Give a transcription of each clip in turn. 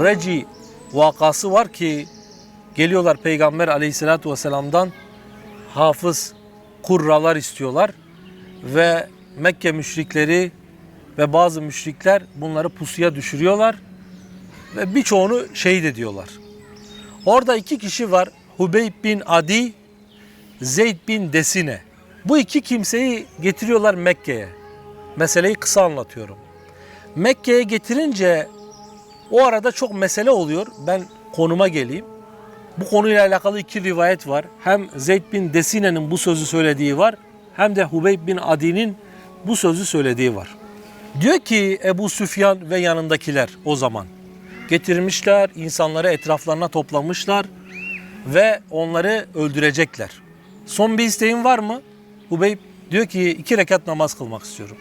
Reci vakası var ki geliyorlar Peygamber aleyhissalatu vesselam'dan hafız kurralar istiyorlar ve Mekke müşrikleri ve bazı müşrikler bunları pusuya düşürüyorlar ve birçoğunu şehit ediyorlar. Orada iki kişi var. Hubeyb bin Adi, Zeyd bin Desine. Bu iki kimseyi getiriyorlar Mekke'ye. Meseleyi kısa anlatıyorum. Mekke'ye getirince o arada çok mesele oluyor. Ben konuma geleyim. Bu konuyla alakalı iki rivayet var. Hem Zeyd bin Desine'nin bu sözü söylediği var. Hem de Hubeyb bin Adi'nin bu sözü söylediği var. Diyor ki Ebu Süfyan ve yanındakiler o zaman getirmişler, insanları etraflarına toplamışlar ve onları öldürecekler. Son bir isteğin var mı? Hubeyb diyor ki iki rekat namaz kılmak istiyorum.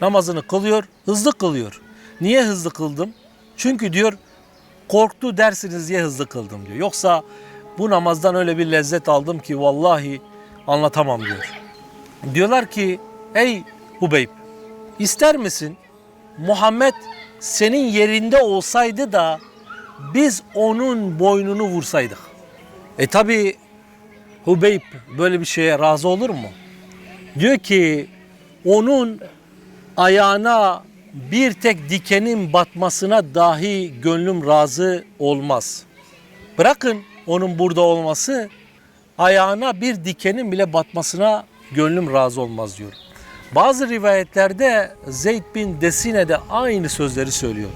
Namazını kılıyor, hızlı kılıyor. Niye hızlı kıldım? Çünkü diyor korktu dersiniz diye hızlı kıldım diyor. Yoksa bu namazdan öyle bir lezzet aldım ki vallahi anlatamam diyor. Diyorlar ki ey Hubeyb ister misin Muhammed senin yerinde olsaydı da biz onun boynunu vursaydık. E tabi Hubeyb böyle bir şeye razı olur mu? Diyor ki onun ayağına bir tek dikenin batmasına dahi gönlüm razı olmaz. Bırakın onun burada olması ayağına bir dikenin bile batmasına gönlüm razı olmaz diyor. Bazı rivayetlerde Zeyd bin Desine de aynı sözleri söylüyor.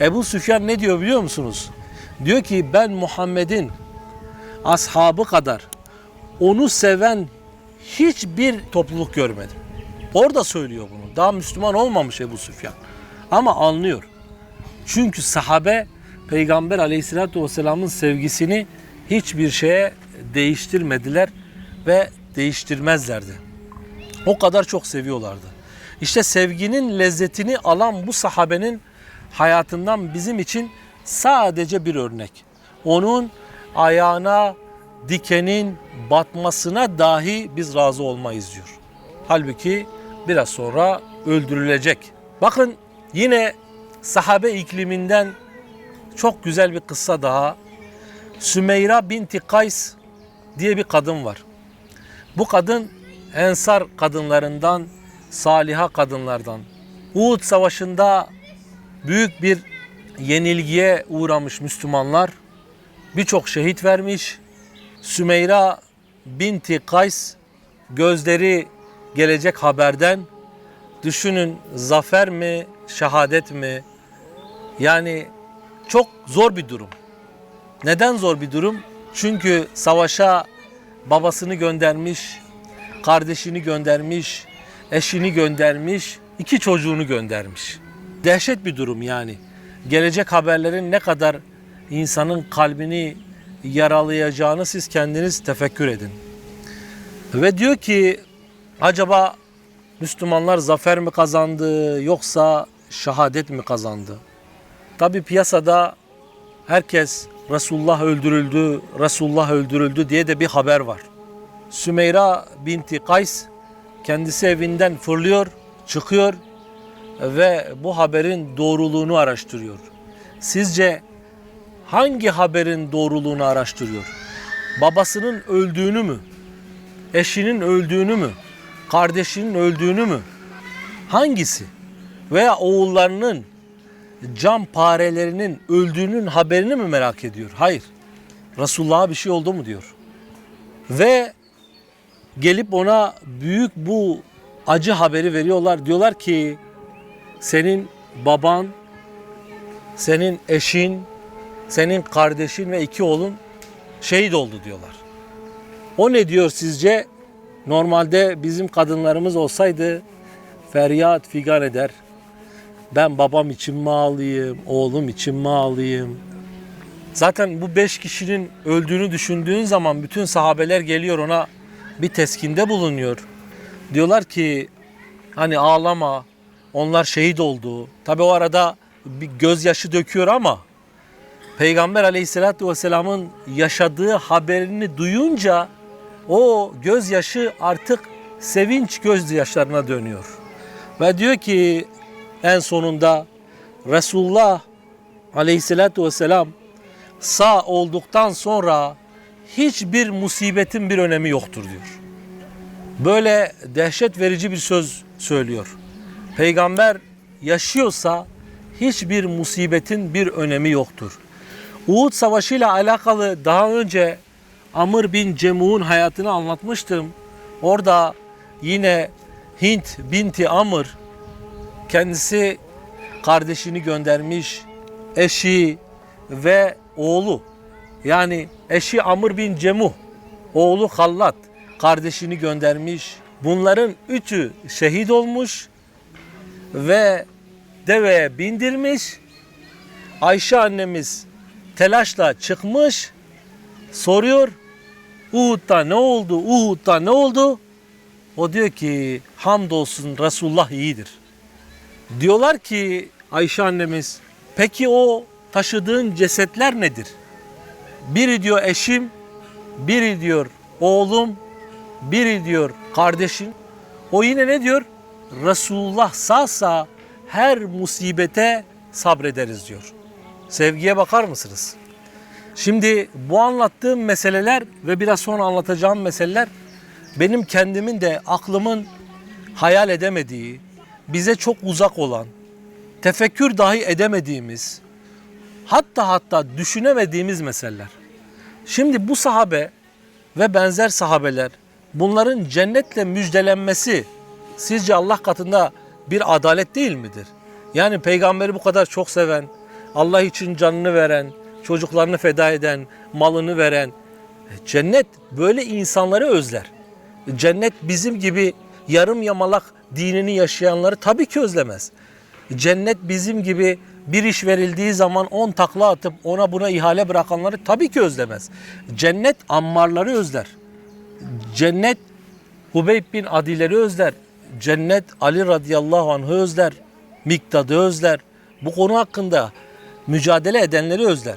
Ebu Süfyan ne diyor biliyor musunuz? Diyor ki ben Muhammed'in ashabı kadar onu seven hiçbir topluluk görmedim. Orada söylüyor bunu. Daha Müslüman olmamış Ebu Süfyan. Ama anlıyor. Çünkü sahabe Peygamber aleyhissalatü vesselamın sevgisini hiçbir şeye değiştirmediler ve değiştirmezlerdi. O kadar çok seviyorlardı. İşte sevginin lezzetini alan bu sahabenin hayatından bizim için sadece bir örnek. Onun ayağına dikenin batmasına dahi biz razı olmayız diyor. Halbuki biraz sonra öldürülecek. Bakın yine sahabe ikliminden çok güzel bir kıssa daha. Sümeyra binti Kays diye bir kadın var. Bu kadın Ensar kadınlarından, saliha kadınlardan. Uhud Savaşı'nda büyük bir yenilgiye uğramış Müslümanlar. Birçok şehit vermiş. Sümeyra binti Kays gözleri gelecek haberden düşünün zafer mi, şehadet mi? Yani çok zor bir durum. Neden zor bir durum? Çünkü savaşa babasını göndermiş, kardeşini göndermiş, eşini göndermiş, iki çocuğunu göndermiş. Dehşet bir durum yani. Gelecek haberlerin ne kadar insanın kalbini yaralayacağını siz kendiniz tefekkür edin. Ve diyor ki acaba Müslümanlar zafer mi kazandı yoksa şehadet mi kazandı? Tabi piyasada herkes Resulullah öldürüldü, Resulullah öldürüldü diye de bir haber var. Sümeyra binti Kays kendisi evinden fırlıyor, çıkıyor ve bu haberin doğruluğunu araştırıyor. Sizce hangi haberin doğruluğunu araştırıyor? Babasının öldüğünü mü? Eşinin öldüğünü mü? Kardeşinin öldüğünü mü? Hangisi? Veya oğullarının cam parelerinin öldüğünün haberini mi merak ediyor? Hayır. Resulullah'a bir şey oldu mu diyor. Ve gelip ona büyük bu acı haberi veriyorlar. Diyorlar ki senin baban, senin eşin, senin kardeşin ve iki oğlun şehit oldu diyorlar. O ne diyor sizce? Normalde bizim kadınlarımız olsaydı feryat figan eder. Ben babam için mi ağlayayım, oğlum için mi ağlayayım? Zaten bu beş kişinin öldüğünü düşündüğün zaman bütün sahabeler geliyor ona bir teskinde bulunuyor. Diyorlar ki hani ağlama onlar şehit oldu. Tabi o arada bir gözyaşı döküyor ama Peygamber aleyhissalatü vesselamın yaşadığı haberini duyunca o gözyaşı artık sevinç gözyaşlarına dönüyor. Ve diyor ki en sonunda Resulullah aleyhissalatü vesselam sağ olduktan sonra hiçbir musibetin bir önemi yoktur diyor. Böyle dehşet verici bir söz söylüyor. Peygamber yaşıyorsa hiçbir musibetin bir önemi yoktur. Uhud Savaşı ile alakalı daha önce Amr bin Cemuh'un hayatını anlatmıştım. Orada yine Hint binti Amr kendisi kardeşini göndermiş, eşi ve oğlu. Yani eşi Amr bin Cemuh, oğlu Hallat kardeşini göndermiş. Bunların üçü şehit olmuş ve deveye bindirmiş. Ayşe annemiz telaşla çıkmış. Soruyor. Uhud'da ne oldu? Uhud'da ne oldu? O diyor ki hamdolsun Resulullah iyidir. Diyorlar ki Ayşe annemiz peki o taşıdığın cesetler nedir? Biri diyor eşim, biri diyor oğlum, biri diyor kardeşim. O yine ne diyor? Resulullah sağsa her musibete sabrederiz diyor. Sevgiye bakar mısınız? Şimdi bu anlattığım meseleler ve biraz sonra anlatacağım meseleler benim kendimin de aklımın hayal edemediği, bize çok uzak olan, tefekkür dahi edemediğimiz, hatta hatta düşünemediğimiz meseleler. Şimdi bu sahabe ve benzer sahabeler bunların cennetle müjdelenmesi sizce Allah katında bir adalet değil midir? Yani peygamberi bu kadar çok seven, Allah için canını veren, çocuklarını feda eden, malını veren cennet böyle insanları özler. Cennet bizim gibi yarım yamalak dinini yaşayanları tabii ki özlemez. Cennet bizim gibi bir iş verildiği zaman on takla atıp ona buna ihale bırakanları tabii ki özlemez. Cennet ammarları özler. Cennet Hubeyb bin Adileri özler. Cennet Ali radıyallahu anh'ı özler. Miktad'ı özler. Bu konu hakkında mücadele edenleri özler.